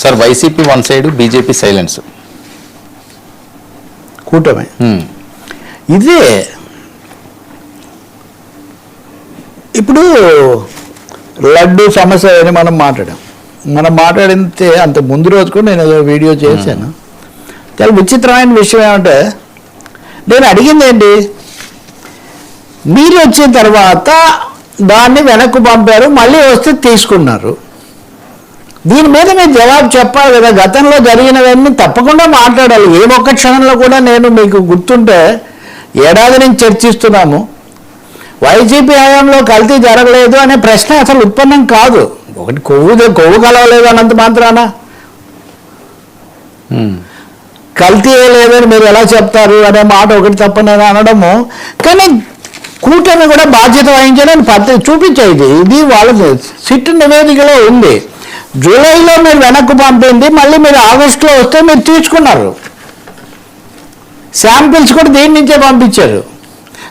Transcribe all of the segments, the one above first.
Sir YCP one side BJP silence. కూటమి. ఇదే ఇప్పుడు లడ్డు సమస్య అని మనం మాట్లాడాం. మనం మాట్లాడితే అంత ముందు రోజు కూడా నేను ఏదో వీడియో చేశాను. చాలా విచిత్రమైన విషయం ఏమంటే నేను అడిగింది ఏంటి? మీరు వచ్చిన తర్వాత దాన్ని వెనక్కు పంపారు మళ్ళీ వస్తే తీసుకున్నారు. దీని మీద మీరు జవాబు చెప్పాలి కదా. గతంలో జరిగినవన్నీ తప్పకుండా మాట్లాడాలి. ఏ ఒక్క క్షణంలో కూడా నేను మీకు గుర్తుంటే ఏడాది నుంచి చర్చిస్తున్నాము. వైసీపీ హయాంలో కల్తీ జరగలేదు అనే ప్రశ్న అసలు ఉత్పన్నం కాదు. ఒకటి కొవ్వు కొవ్వు కలవలేదు అన్నంత మాత్రాన. కల్తీ ఏ లేదని మీరు ఎలా చెప్తారు అనే మాట ఒకటి తప్పనేది అనడము. కానీ కూటమి కూడా బాధ్యత వహించాలని పద్ధతి చూపించేది ఇది. వాళ్ళ సిట్ నివేదికలో ఉంది. జూలైలో మీరు వెనక్కు పంపింది మళ్ళీ మీరు ఆగస్టులో వస్తే మీరు తీర్చుకున్నారు శాంపిల్స్ కూడా దీని నుంచే పంపించారు.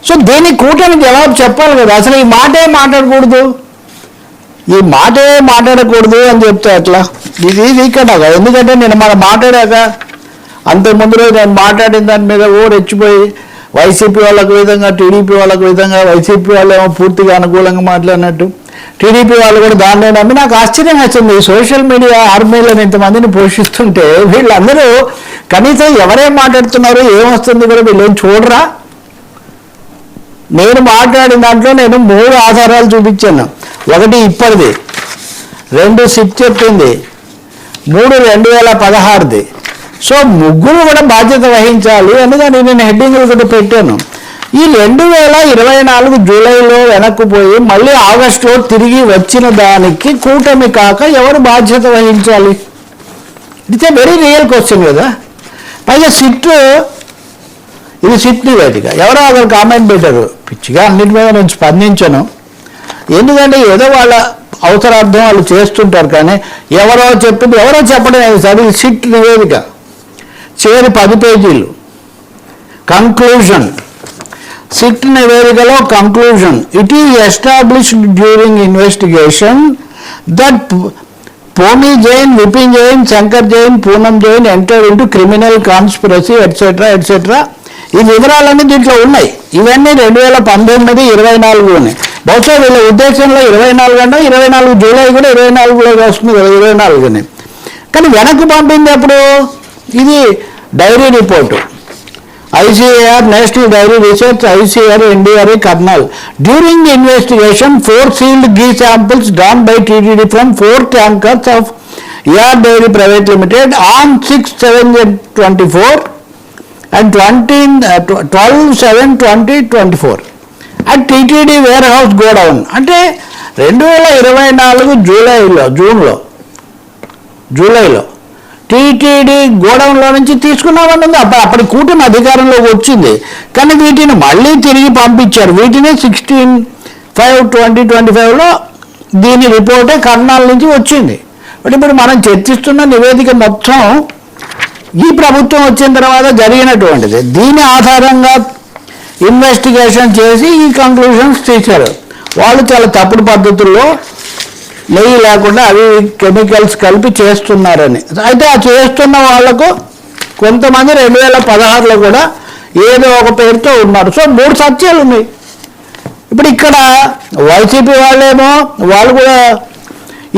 సో దీనికి కూటమి జవాబు చెప్పాలి కదా. అసలు ఈ మాటే మాట్లాడకూడదు? ఈ మాటే మాట్లాడకూడదు అని చెప్తే అట్లా ఇది ఇది ఇక్కడ ఎందుకంటే నేను మనం మాట్లాడాక అంతకుముందు రోజు నేను మాట్లాడిన దాని మీద ఓ రెచ్చిపోయి వైసీపీ వాళ్ళకు విధంగా టీడీపీ వాళ్ళకు విధంగా వైసీపీ వాళ్ళు ఏమో పూర్తిగా అనుకూలంగా మాట్లాడినట్టు. టీడీపీ వాళ్ళు కూడా దాన్నే నమ్మి నాకు ఆశ్చర్యం వచ్చింది. సోషల్ మీడియా ఆర్మీలను ఇంతమందిని పోషిస్తుంటే వీళ్ళందరూ కనీసం ఎవరేం మాట్లాడుతున్నారు ఏమొస్తుంది కూడా వీళ్ళు ఏం చూడరా? నేను మాట్లాడిన దాంట్లో నేను మూడు ఆధారాలు చూపించాను. ఒకటి ఇప్పటిది రెండు సిప్ చెప్పింది మూడు రెండు వేల పదహారుది. సో ముగ్గురు కూడా బాధ్యత వహించాలి అందుకని నేను హెడ్డింగ్లు కూడా పెట్టాను. ఈ రెండు వేల ఇరవై నాలుగు జూలైలో వెనక్కుపోయి మళ్ళీ ఆగస్టులో తిరిగి వచ్చిన దానికి కూటమి కాక ఎవరు బాధ్యత వహించాలి? It's a very real question కదా. పైగా సిట్ ఇది సిట్ నివేదిక ఎవరో ఒకరు కామెంట్ పెట్టారు. పిచ్చిగా అన్నిటి మీద నేను స్పందించను. ఎందుకంటే ఏదో వాళ్ళ అవసరార్థం వాళ్ళు చేస్తుంటారు కానీ ఎవరో చెప్పింది ఎవరో చెప్పడం లేదు సార్. ఇది సిట్ నివేదిక. చివరి పది పేజీలు. కంక్లూజన్ సిట్ నివేదికలో conclusion it is established during investigation that Pony Jain Vipin Jain Shankar Jain Poonam Jain enter into criminal conspiracy etcetera etcetera ఈ వివరాలన్నీ దీంట్లో ఉన్నాయి. ఇవన్నీ రెండు వేల పంతొమ్మిది ఇరవై నాలుగు ఉన్నాయి బహుశా వీళ్ళ ఉద్దేశంలో ఇరవై నాలుగు అంటే ఇరవై నాలుగు జూలై కూడా ఇరవై నాలుగులో వస్తుంది కదా ఇరవై నాలుగుని. కానీ వెనక్కి పంపింది అప్పుడు ఇది dairy report. ICR national dairy research ICR NDRA Karnal. During the investigation four sealed ghee samples drawn by TTD from four tankers of AR dairy private limited on six seven twenty four and twenty twelve seven twenty twenty four at TTD warehouse godown అంటే రెండు వేల ఇరవై నాలుగు జూలైలో జూన్లో జూలైలో TTD గోడౌన్లో నుంచి తీసుకున్నామని అప్పుడు అప్పటి కూటమి అధికారంలోకి వచ్చింది. కానీ వీటిని మళ్ళీ తిరిగి పంపించారు. వీటిని సిక్స్టీన్ ఫైవ్ ట్వంటీ ట్వంటీ ఫైవ్లో దీని రిపోర్టే కర్నాల్ నుంచి వచ్చింది. బట్ ఇప్పుడు మనం చర్చిస్తున్న నివేదిక మొత్తం ఈ ప్రభుత్వం వచ్చిన తర్వాత జరిగినటువంటిది. దీని ఆధారంగా ఇన్వెస్టిగేషన్ చేసి ఈ కంక్లూషన్స్ తీశారు. వాళ్ళు చాలా తప్పుడు పద్ధతుల్లో నెయ్యి లేకుండా అవి కెమికల్స్ కలిపి చేస్తున్నారని. అయితే ఆ చేస్తున్న వాళ్ళకు కొంతమంది రెండు వేల పదహారులో కూడా ఏదో ఒక పేరుతో ఉన్నారు. సో మూడు సత్యాలు ఉన్నాయి. ఇప్పుడు ఇక్కడ వైసీపీ వాళ్ళేమో వాళ్ళు కూడా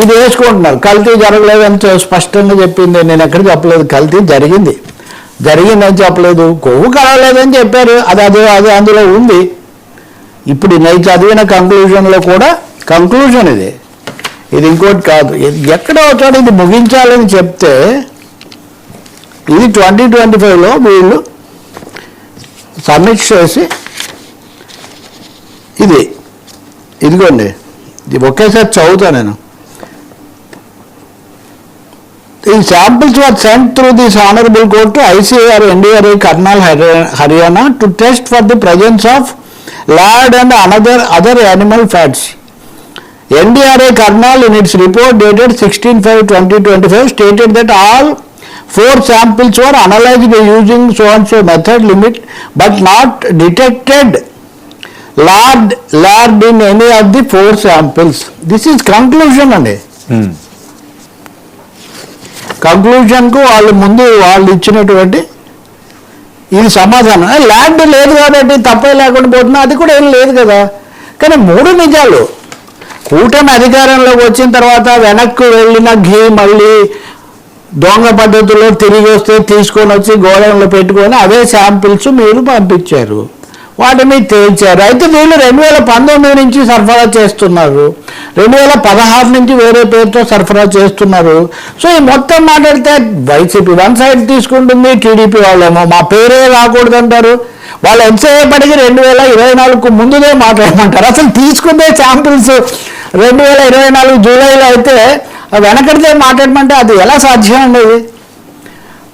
ఇది వేసుకుంటున్నారు. కల్తీ జరగలేదని స్పష్టంగా చెప్పింది. నేను ఎక్కడ చెప్పలేదు. కల్తీ జరిగింది. జరిగిందని చెప్పలేదు. కొవ్వు కలవలేదని చెప్పారు. అది అదే అదే అందులో ఉంది. ఇప్పుడు నేను చదివిన కంక్లూజన్లో కూడా కంక్లూజన్ ఇది. ఇది ఇంకోటి కాదు. ఎక్కడ ఎక్కడో ఒక చోట ఇది ముగించాలని చెప్తే ఇది ట్వంటీ ట్వంటీ ఫైవ్లో వీళ్ళు సబ్మిట్ చేసి ఇది ఇదిగోండి ఇది ఒకేసారి చదువుతా నేను. ఈ samples were sent through this honourable court to ICR NDRA Karnal Haryana to test for the presence of lard and another other animal fats NDRA Karnal in its report dated 16/5/2025 stated that all four samples were analyzed using so and so method limit but not detected lard lard in any of the four samples. This is conclusion అండి హ్మ్. కంక్లూజన్కు వాళ్ళు ముందు వాళ్ళు ఇచ్చినటువంటి ఇది సమాధానం land లేదు కాబట్టి తప్పే లేకుండా పోతున్నా అది కూడా ఏం లేదు కదా కానీ మూడు నిజాలు కూటమి అధికారంలోకి వచ్చిన తర్వాత వెనక్కి వెళ్ళిన ఘీ మళ్ళీ దొంగ పద్ధతిలో తిరిగి వస్తే తీసుకొని వచ్చి గోడౌన్లో పెట్టుకొని అవే శాంపిల్స్ మీరు పంపించారు. వాటిని తేల్చారు. అయితే వీళ్ళు రెండు వేల పంతొమ్మిది నుంచి సరఫరా చేస్తున్నారు. రెండు వేల పదహారు నుంచి వేరే పేరుతో సరఫరా చేస్తున్నారు. సో ఈ మొత్తం మాట్లాడితే వైసీపీ వన్ సైడ్ తీసుకుంటుంది టీడీపీ వాళ్ళేమో. మా పేరే రాకూడదు అంటారు వాళ్ళు ఎంతసేపటికి రెండు వేల ఇరవై నాలుగుకు ముందుదే మాట్లాడమంటారు. అసలు తీసుకుందే శాంపిల్స్ రెండు వేల ఇరవై నాలుగు జూలైలో అయితే వెనకడితే మాట్లాడమంటే అది ఎలా సాధ్యం అండి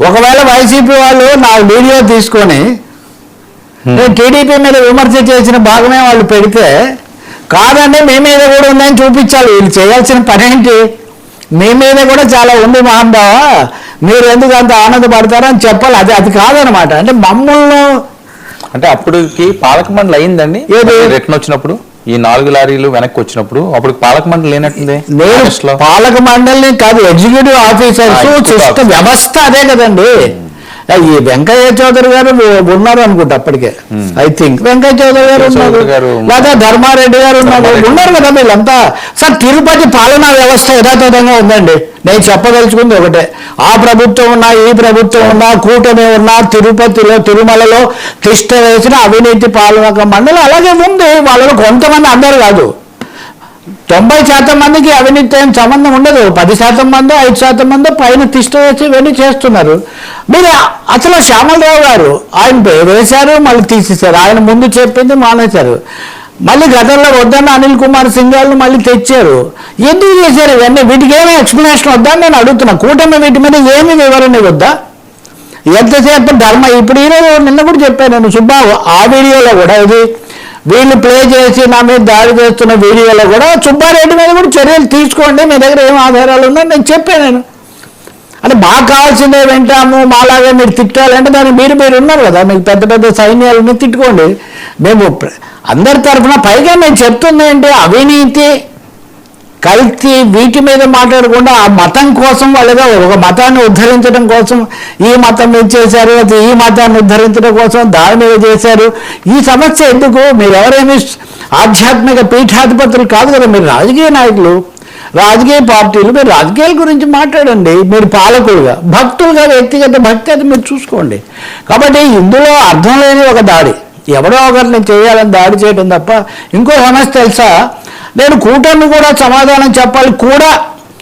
ఒకవేళ వైసీపీ వాళ్ళు నా వీడియో తీసుకొని నేను టీడీపీ మీద విమర్శ చేసిన భాగమే వాళ్ళు పెడితే కాదండి మీ మీద కూడా ఉందని చూపించాలి. వీళ్ళు చేయాల్సిన పని ఏంటి? మీ మీద కూడా చాలా ఉంది మహాంబావ మీరు ఎందుకు అంత ఆనందపడతారో అని చెప్పాలి. అది అది కాదనమాట. అంటే మమ్మల్ని అంటే అప్పటికి పాలక మండలి అయిందండి. ఏది? రిటర్న్ వచ్చినప్పుడు? ఈ నాలుగు లారీలు వెనక్కి వచ్చినప్పుడు అప్పుడు పాలక మండలి లేనట్టుంది నేను August లో. పాలక మండలిని కాదు ఎగ్జిక్యూటివ్ ఆఫీసర్స్. వ్యవస్థ అదే కదండి ఈ వెంకయ్య చౌదరి గారు ఉన్నారు అనుకుంటా అప్పటికే. ఐ థింక్ వెంకయ్య చౌదరి గారు ఉన్నారు. లేదా ధర్మారెడ్డి గారు ఉన్నారు. ఉన్నారు కదా వీళ్ళంతా. సార్ తిరుపతి పాలనా వ్యవస్థ యథాతథంగా ఉందండి. నేను చెప్పదలుచుకుంది ఒకటే. ఆ ప్రభుత్వం ఉన్నా ఈ ప్రభుత్వం ఉన్నా కూటమి ఉన్నా తిరుపతిలో తిరుమలలో తిష్ట వేసిన అవినీతి పాలక మండలి. అలాగే ఉంది వాళ్ళలో కొంతమంది అందరు కాదు. తొంభై శాతం మందికి అవినీతి ఏం సంబంధం ఉండదు. పది శాతం మంది ఐదు శాతం మంది పైన తిష్ట వేసి ఇవన్నీ చేస్తున్నారు. మీరు అసలు శ్యామలరావు గారు ఆయన వేశారు మళ్ళీ తీసేశారు. ఆయన ముందు చెప్పింది మానేశారు. మళ్ళీ గతంలో వద్దన్న అనిల్ కుమార్ సింగ్ వాళ్ళు మళ్ళీ తెచ్చారు. ఎందుకు చేశారు ఇవన్నీ? వీటికి ఏమి ఎక్స్ప్లెనేషన్ వద్దా అని నేను అడుగుతున్నా. కూటమి వీటి మీద ఏమి వివరణ వద్దా ఎంతసేపు ధర్మ? ఇప్పుడు ఈరోజు నిన్న కూడా చెప్పాను నేను సుబ్బాబు ఆ వీడియోలో కూడా ఇది. వీళ్ళు ప్లే చేసి నా మీద దాడి చేస్తున్న వీడియోలో కూడా సుబ్బారెడ్డి మీద కూడా చర్యలు తీసుకోండి మీ దగ్గర ఏం ఆధారాలు ఉన్నాయి నేను చెప్పాను నేను. అంటే మాకు కావాల్సిందే వింటాము మాలాగే మీరు తిట్టాలంటే దానికి మీరు మీరు ఉన్నారు కదా మీకు పెద్ద పెద్ద సైన్యాలని తిట్టుకోండి. మేము అందరి తరఫున పైగా మేము చెప్తుంది ఏంటి అవినీతి కల్తీ వీటి మీద మాట్లాడకుండా ఆ మతం కోసం వాళ్ళగా ఒక మతాన్ని ఉద్ధరించడం కోసం ఈ మతం మీద చేశారు అది ఈ మతాన్ని ఉద్ధరించడం కోసం దాని మీద చేశారు. ఈ సమస్య ఎందుకు? మీరు ఎవరేమి ఆధ్యాత్మిక పీఠాధిపతులు కాదు కదా మీరు రాజకీయ నాయకులు రాజకీయ పార్టీలు మీరు రాజకీయాల గురించి మాట్లాడండి. మీరు పాలకులుగా భక్తులుగా వ్యక్తిగత భక్తి అది మీరు చూసుకోండి. కాబట్టి ఇందులో అర్థం లేని ఒక దాడి. ఎవరో ఒకరిని చేయాలని దాడి చేయడం తప్ప ఇంకో సమస్య తెలుసా? నేను కూటమి కూడా సమాధానం చెప్పాలి. కూడా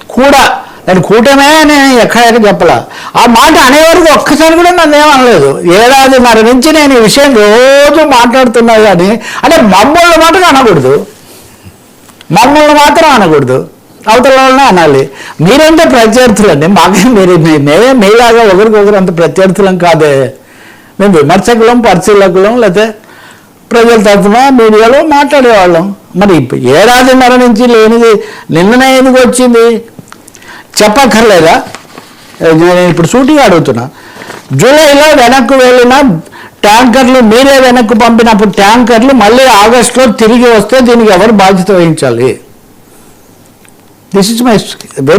కూడా. నేను కూటమే నేను ఎక్కడ చెప్పలా. ఆ మాట అనేవరకు ఒక్కసారి కూడా నన్ను ఏమనలేదు ఏడాది మరి నుంచి నేను ఈ విషయం రోజు మాట్లాడుతున్నా కానీ అంటే మమ్మల్ని మాత్రం అనకూడదు. మమ్మల్ని మాత్రం అనకూడదు. అవతల వాళ్ళనే అనాలి. మీరంటే ప్రత్యర్థులండి. మాకే మీరు మీ- మేమే మీలాగా ఒకరికొకరు అంత ప్రత్యర్థులం కాదే. మేము విమర్శకులం పరిశీలకులం లేకపోతే ప్రజల తరఫున మీడియాలో మాట్లాడేవాళ్ళం. మరి ఇప్పుడు ఏడాదిన్నర నుంచి లేనిది నిన్ననే ఎందుకు వచ్చింది? చెప్పక్కర్లేదా? నేను ఇప్పుడు సూటిగా అడుగుతున్నా. జూలైలో వెనక్కు వెళ్ళిన ట్యాంకర్లు మీరే వెనక్కు పంపినప్పుడు ట్యాంకర్లు మళ్ళీ ఆగస్టులో తిరిగి వస్తే దీనికి ఎవరు బాధ్యత వహించాలి? This is my